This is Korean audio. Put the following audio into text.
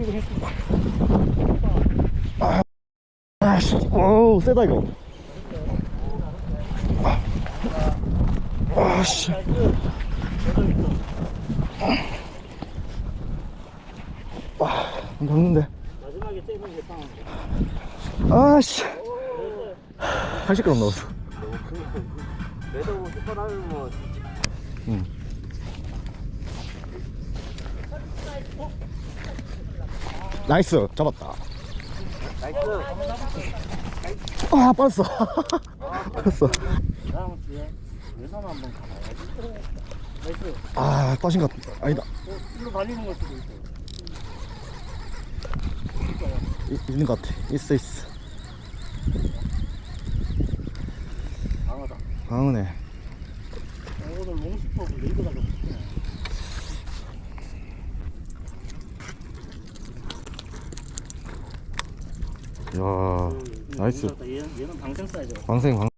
이거 했어. 아씨, 오, 세다 이거. 아, 씨. 아, 먹는데. 마지막에 떼는 게 빵. 아씨. 80g 넣었어. 매도 슈퍼라면 뭐. 응. 나이스, 잡았다. 나이스. 아, 빠졌어. 빠졌어. 다음 주에 외산 한번 가봐야지. 나이스. 아, 빠진 것 같다. 아니다. 어, 이거 달리는 걸 수도 있어. 이- 있는 것 같아. 있어, 있어. 강하다. 강은해. 어, 오늘 롱스톱을 레이더가 좀 붙네. 야, 나이스. 얘는, 방생 사이즈. 광생, 광.